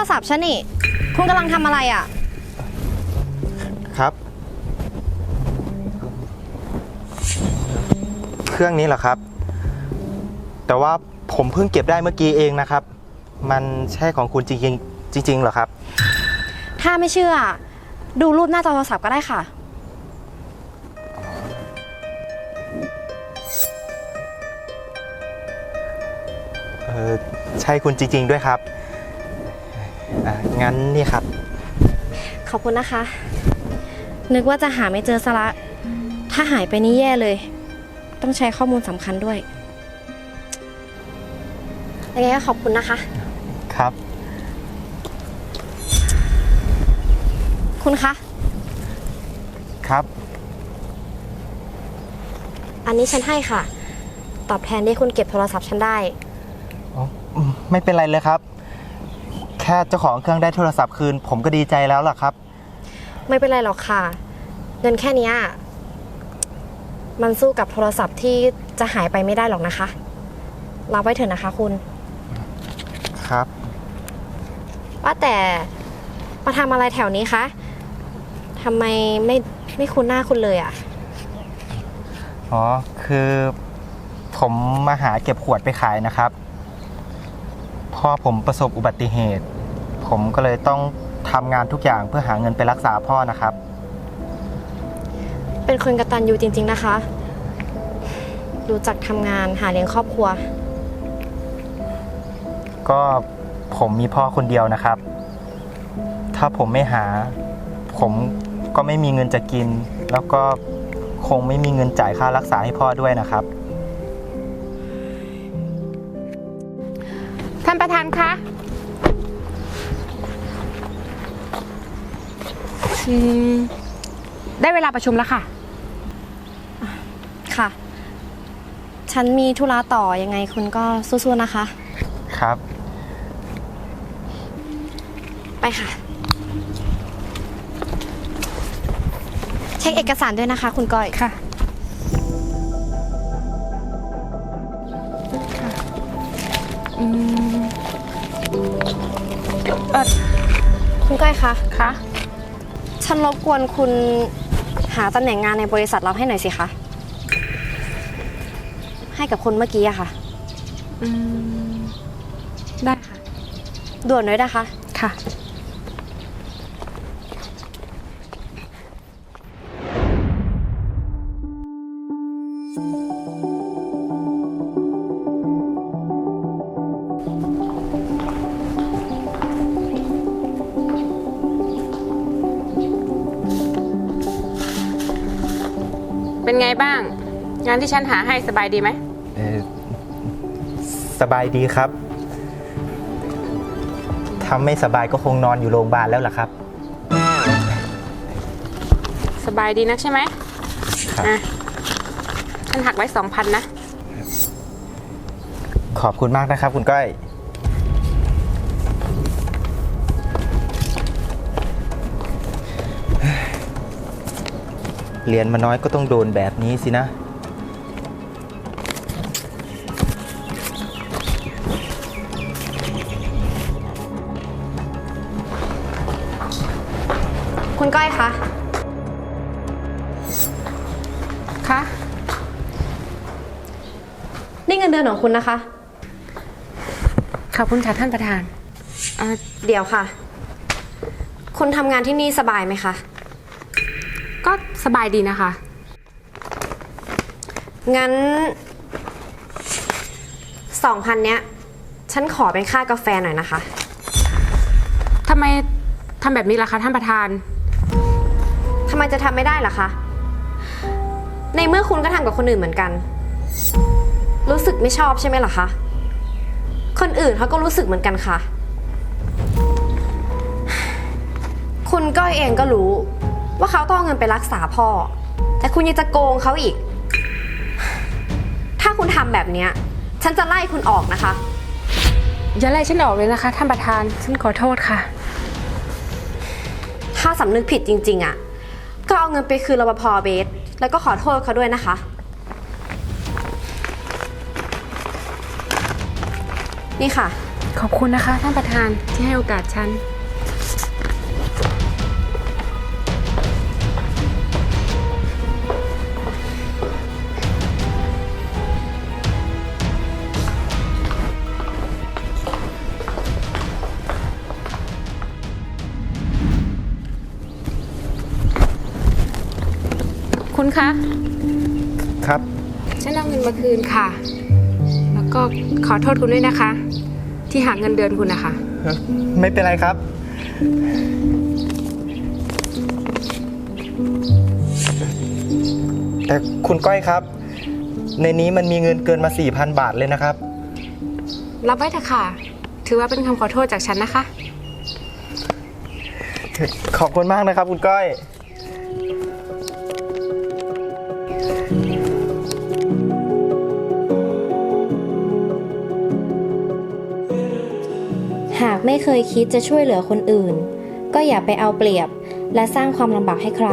รศัพท์ฉันนี่ คุณกำลังทำอะไรอะ่ะ ครับ เครื่องนี้เหรอครับ แต่ว่าผมเพิ่งเก็บได้เมื่อกี้เองนะครับ มันใช่ของคุณจริงๆจริงๆเหรอครับ ถ้าไม่เชื่อ ดูรูปหน้าจอโทรศัพท์ก็ได้ค่ะ เออใช่คุณจริงๆด้วยครับ อะงั้นนี่ครับ ขอบคุณนะคะ นึกว่าจะหาไม่เจอซะละ ถ้าหายไปนี่แย่เลย ต้องใช้ข้อมูลสำคัญด้วยยังไงก็ขอบคุณนะคะ ครับ คุณคะ ครับ อันนี้ฉันให้ค่ะ ตอบแทนที่คุณเก็บโทรศัพท์ฉันได้ อ๋ออืมไม่เป็นไรเลยครับแค่เจ้าของเครื่องได้โทรศัพท์คืน ผมก็ดีใจแล้วล่ะครับ ไม่เป็นไรหรอกค่ะ เงินแค่เนี้ยมันสู้กับโทรศัพท์ที่จะหายไปไม่ได้หรอกนะคะรับไว้เถอะนะคะคุณ ครับ ว่าแต่มาทำอะไรแถวนี้คะทำไมไม่ไม่คุ้นหน้าคุณเลยอะ่ะ อ๋อ คือผมมาหาเก็บขวดไปขายนะครับ พ่อผมประสบอุบัติเหตุ ผมก็เลยต้องทำงานทุกอย่างเพื่อหาเงินไปรักษาพ่อนะครับ เป็นคนกระตันยูจริง ๆนะคะ รู้จักทำงานหาเลี้ยงครอบครัว ก็ผมมีพ่อคนเดียวนะครับ ถ้าผมไม่หา ผมก็ไม่มีเงินจะกิน แล้วก็คงไม่มีเงินจ่ายค่ารักษาให้พ่อด้วยนะครับ ท่านประธานคะ อืมได้เวลาประชุมแล้วค่ะ ค่ะ ฉันมีธุระต่อยังไงคุณก็สู้ๆนะคะ ครับ ไปค่ะ เช็คเอกสารด้วยนะคะ คุณก้อย ค่ะ อืมเออคุณก้อยคะคะ ฉันรบกวนคุณหาตำแหน่งงานในบริษัทเราให้หน่อยสิคะ ให้กับคนเมื่อกี้อะค่ะ อืม ได้ค่ะ ด่วนด้วยนะคะ ค่ะ เป็นไงบ้าง งานที่ฉันหาให้สบายดีไหม เอ่อสบายดีครับถ้าไม่สบายก็คงนอนอยู่โรงพยาบาลแล้วล่ะครับ สบายดีนักใช่ไหมครับ อะฉันหักไว้สองพันนะ ขอบคุณมากนะครับ คุณก้อย เรียนมาน้อยก็ต้องโดนแบบนี้สินะ คุณก้อยคะ คะ นี่เงินเดือนของคุณนะคะ ขอบคุณค่ะท่านประธาน เอ่อเดี๋ยวค่ะ คุณทำงานที่นี่สบายไหมคะ ก็สบายดีนะคะ งั้นสองพันเนี้ย ฉันขอเป็นค่ากาแฟหน่อยนะคะ ทำไมทำแบบนี้ล่ะคะท่านประธาน ทำไมจะทำไม่ได้ล่ะคะ ในเมื่อคุณก็ทำกับคนอื่นเหมือนกัน รู้สึกไม่ชอบใช่ไหมล่ะคะ คนอื่นเขาก็รู้สึกเหมือนกันค่ะ คุณก้อยเองก็รู้ ว่าเขาต้องเอาเงินไปรักษาพ่อ แต่คุณยังจะโกงเขาอีก ถ้าคุณทำแบบเนี้ย ฉันจะไล่คุณออกนะคะ อย่าไล่ฉันออกเลยนะคะท่านประธาน ฉันขอโทษค่ะ ถ้าสำนึกผิดจริง ๆอะก็เอาเงินไปคืนรปภเบส แล้วก็ขอโทษเขาด้วยนะคะ นี่ค่ะ ขอบคุณนะคะท่านประธานที่ให้โอกาสฉัน คะครับ ฉันเอาเงินมาคืนค่ะ แล้วก็ขอโทษคุณด้วยนะคะ ที่หักเงินเดือนคุณนะคะ ไม่เป็นไรครับ แต่คุณก้อยครับ ในนี้มันมีเงินเกินมา4,000 บาทเลยนะครับ รับไว้เถอะค่ะ ถือว่าเป็นคำขอโทษจากฉันนะคะ ขอบคุณมากนะครับ คุณก้อย หากไม่เคยคิดจะช่วยเหลือคนอื่น ก็อย่าไปเอาเปรียบ และสร้างความลำบากให้ใคร